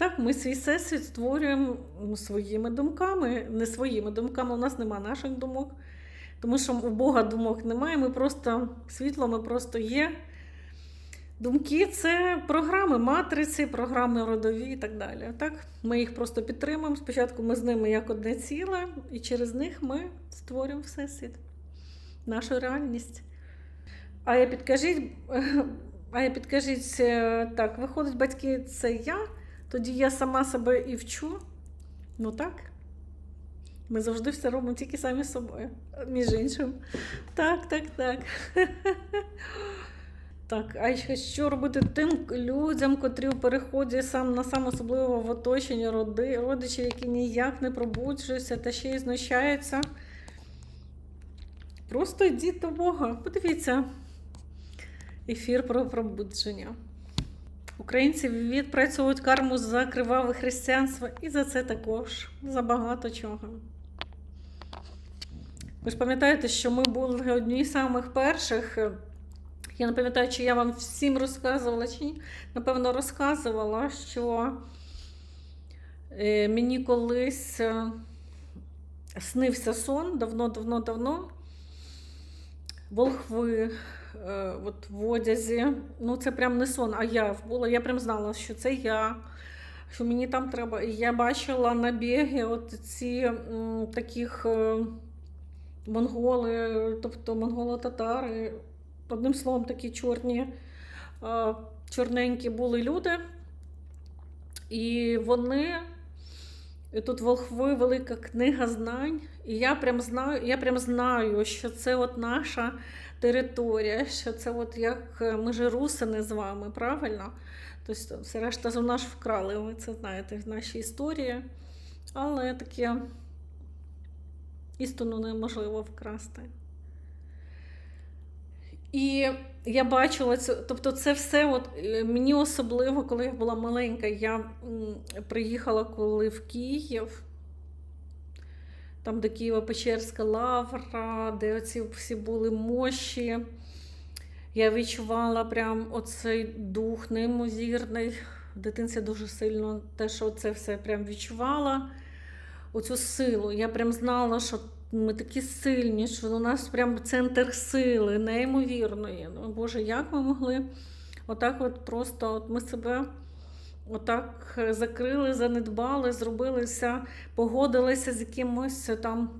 Так, ми свій всесвіт створюємо ну, своїми думками, не своїми думками, у нас нема наших думок. Тому що у Бога думок немає, ми просто світло, ми просто є. Думки це програми, матриці, програми родові і так далі. Так? Ми їх просто підтримуємо. Спочатку ми з ними як одне ціле, і через них ми створюємо всесвіт, нашу реальність. А я підкажіть, а я підкажіть, е, так, виходить, батьки, це я, тоді я сама себе і вчу. Ну так. Ми завжди все робимо тільки самі з собою, між іншим. Так, так, так. Так, а що робити тим людям, котрі у переході сам на сам особливо в оточенні роди, родичів, які ніяк не пробуджуються та ще й знущаються? Просто йдіть до Бога. Подивіться ефір про пробудження. Українці відпрацьовують карму за криваве християнство і за це також, за багато чого. Ви ж пам'ятаєте, що ми були одні з самих перших. Я не пам'ятаю, чи я вам всім розказувала, чи ні. Напевно, розказувала, що е, мені колись е, снився сон давно-давно-давно. Волхви е, от в одязі. Ну, це прям не сон, а я була. Я прям знала, що це я, що мені там треба. Я бачила набіги от ці м, таких е, монголи, тобто монголо-татари. Одним словом, такі чорні, е, чорненькі були люди. І вони. І тут волхви велика книга знань. І я прям знаю, я прям знаю, що це от наша територія, що це от як ми же русини з вами, правильно? Тобто все решта у нас вкрали, ви це знаєте в нашій історії. Але таке істину неможливо вкрасти. І я бачила це, тобто це все, от е, мені особливо, коли я була маленька, я приїхала коли в Київ, там, де Києво-Печерська лавра, де оці всі були мощі. Я відчувала прям оцей дух неймовірний. В дитинці дуже сильно те, що це все прям відчувала. Оцю силу. Я прям знала, що ми такі сильні, що у нас прям центр сили, неймовірної. Ну, Боже, як ми могли отак от просто от ми себе отак закрили, занедбали, зробилися, погодилися з якимось там,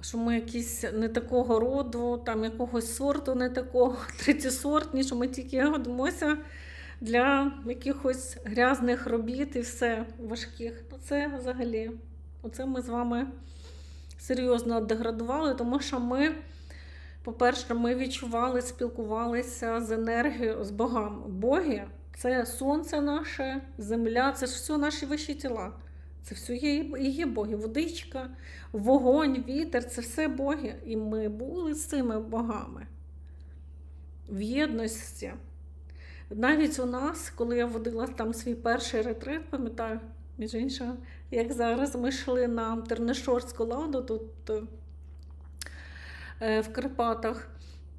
що ми якісь не такого роду, там якогось сорту, не такого, третєсортні, що ми тільки годимося для якихось грязних робіт і все важких. Ну, це взагалі, оце ми з вами серйозно деградували, тому що ми, по-перше, ми відчували, спілкувалися з енергією, з богами. Боги це сонце наше, земля, це ж все наші вищі тіла. Це все є, є боги. Водичка, вогонь, вітер це все боги. І ми були з цими богами в єдності. Навіть у нас, коли я водила там свій перший ретрит, пам'ятаю, між іншим, як зараз ми йшли на Тернишорську ладу тут е, в Карпатах.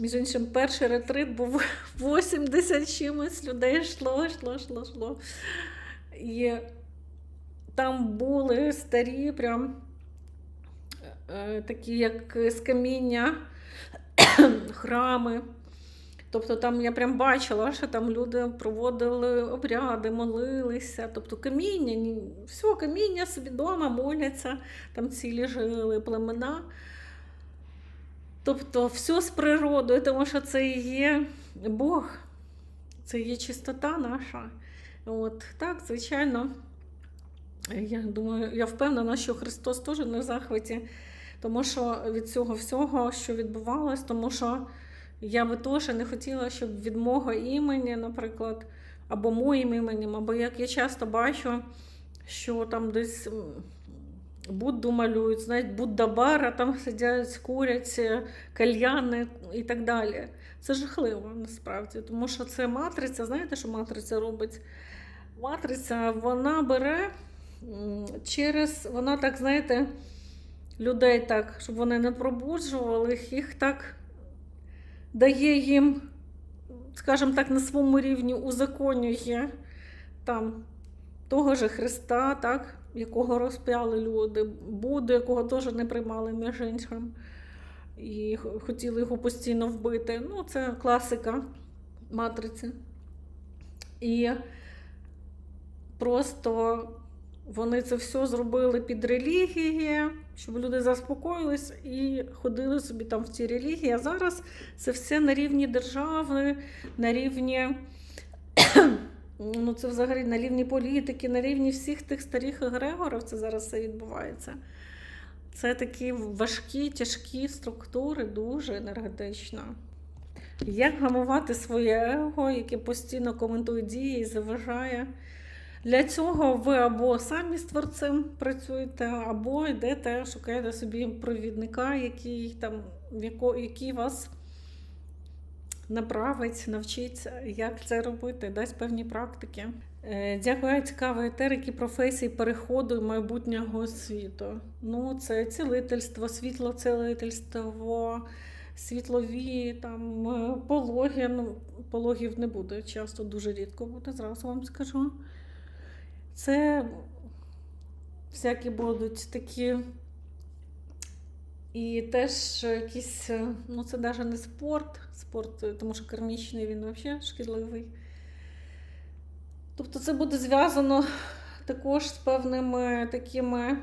Між іншим, перший ретрит був 80 чимось людей йшло, йшло, йшло, йшло. І там були старі, прям е, такі, як з каміння, храми. Тобто там я прям бачила, що там люди проводили обряди, молилися. Тобто каміння, все, каміння собі вдома моляться, там цілі жили племена. Тобто все з природою, тому що це і є Бог, це є чистота наша. От, так, звичайно, я думаю, я впевнена, що Христос теж не в захваті, тому що від цього всього, що відбувалось, тому що я би теж не хотіла, щоб від мого імені, наприклад, або моїм іменем, або як я часто бачу, що там десь Будду малюють, знають, Будда бара, там сидять, курять е, кальяни і так далі. Це жахливо насправді, тому що це матриця. Знаєте, що матриця робить? Матриця вона бере через, вона так, знаєте, людей так, щоб вони не пробуджували їх, їх так дає їм, скажімо так, на своєму рівні узаконює там того же Христа, так, якого розп'яли люди, Будду, якого теж не приймали між і хотіли його постійно вбити. Ну, це класика матриці. І просто вони це все зробили під релігії, щоб люди заспокоїлись і ходили собі там в ці релігії. А зараз це все на рівні держави, на рівні. Ну, це взагалі на рівні політики, на рівні всіх тих старих егрегорів це зараз все відбувається. Це такі важкі, тяжкі структури, дуже енергетично. Як гамувати своє его, яке постійно коментує дії і заважає? Для цього ви або самі з творцем працюєте, або йдете, шукаєте собі провідника, який, там, який вас направить, навчить, як це робити, дасть певні практики. Е, Дякую, цікавий етер, які професії переходу майбутнього світу. Ну, це цілительство, світлоцілительство, світлові там е, пологи. Ну, пологів не буде часто, дуже рідко буде, зразу вам скажу. Це всякі будуть такі. І теж якісь, е, ну це навіть не спорт, спорт, е, тому що кармічний він взагалі шкідливий. Тобто це буде зв'язано також з певними такими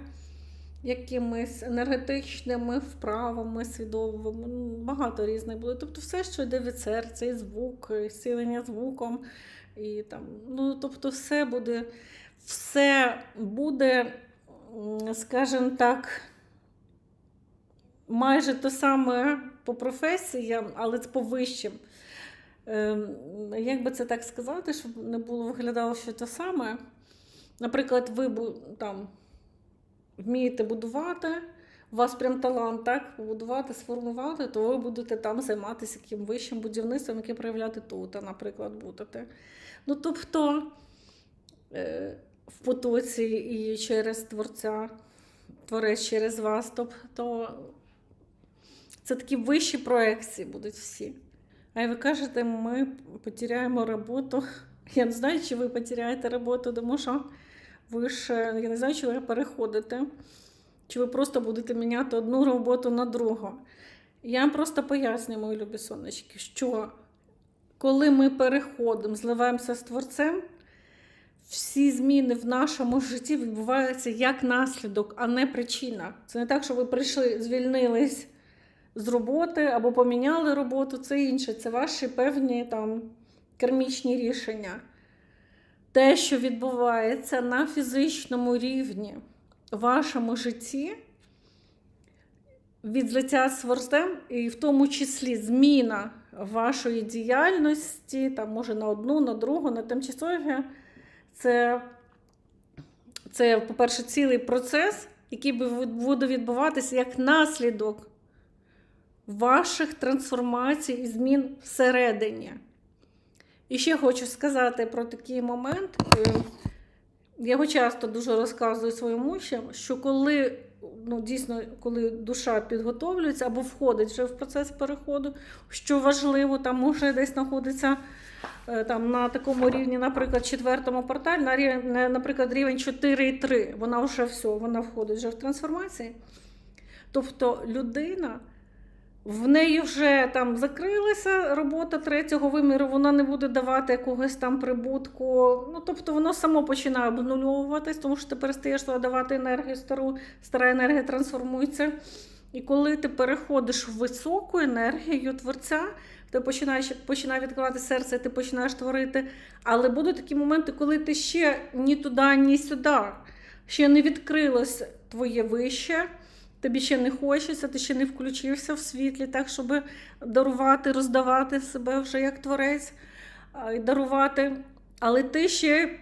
якимись енергетичними вправами свідомими. ну, Багато різних буде. Тобто все, що йде від серця, і звук, і зцілення звуком, і там, ну, тобто, все буде, все буде, скажімо так, майже те саме по професіям, але по вищим. Ем, Як би це так сказати, щоб не було виглядало, що те саме. Наприклад, ви там вмієте будувати, у вас прям талант, так, побудувати, сформувати, то ви будете там займатися яким вищим будівництвом, яке проявляти тут, наприклад, будете. Ну, тобто е, в потоці і через творця, творець через вас. Тобто це такі вищі проекції будуть всі. А ви кажете, ми потеряємо роботу. Я не знаю, чи ви потеряєте роботу, тому що ви ж, я не знаю, чи ви переходите, чи ви просто будете міняти одну роботу на другу. Я просто пояснюю, мої любі сонечки, що коли ми переходимо, зливаємося з творцем, всі зміни в нашому житті відбуваються як наслідок, а не причина. Це не так, що ви прийшли, звільнились з роботи або поміняли роботу, це інше. Це ваші певні там кермічні рішення. Те, що відбувається на фізичному рівні в вашому житті, від злиття з творцем, і в тому числі зміна вашої діяльності, там, може, на одну, на другу, на тимчасові, це, це, по-перше, цілий процес, який буде відбуватися як наслідок ваших трансформацій і змін всередині. І ще хочу сказати про такий момент. е, Я його часто дуже розказую своїм учням, що коли ну, дійсно, коли душа підготовлюється або входить вже в процес переходу, що важливо, там може десь знаходиться е, там, на такому рівні, наприклад, четвертому порталі, на рівень, на- наприклад, рівень 4,3, вона вже все, вона входить вже в трансформації. Тобто людина. В неї вже там закрилася робота третього виміру, вона не буде давати якогось там прибутку. Ну, тобто воно само починає обнулюватись, тому що ти перестаєш давати енергію стару, стара енергія трансформується. І коли ти переходиш в високу енергію творця, ти починаєш починає відкривати серце, ти починаєш творити. Але будуть такі моменти, коли ти ще ні туди, ні сюди, ще не відкрилось твоє вище. Тобі ще не хочеться, ти ще не включився в світлі, так, щоб дарувати, роздавати себе вже як творець, і дарувати. Але ти ще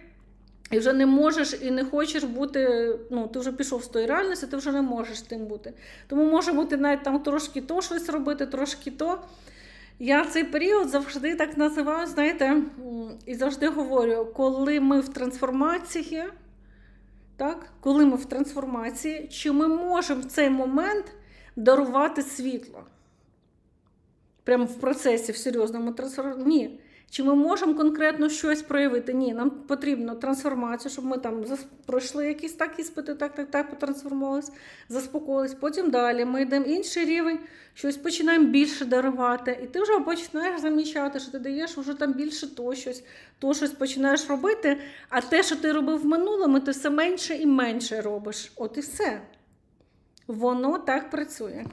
вже не можеш і не хочеш бути, ну, ти вже пішов з тої реальності, ти вже не можеш тим бути. Тому може бути навіть там трошки то щось робити, трошки то. Я цей період завжди так називаю, знаєте, і завжди говорю, коли ми в трансформації, так? Коли ми в трансформації, чи ми можемо в цей момент дарувати світло? Прямо в процесі, в серйозному трансформації? Ні. Чи ми можемо конкретно щось проявити? Ні, нам потрібно трансформацію, щоб ми там пройшли якісь так іспити, так, так, так, потрансформувалися, заспокоїлись. Потім далі ми йдемо інший рівень, щось починаємо більше дарувати. І ти вже починаєш замічати, що ти даєш вже там більше то щось, то щось починаєш робити, а те, що ти робив в минулому, ти все менше і менше робиш. От і все. Воно так працює.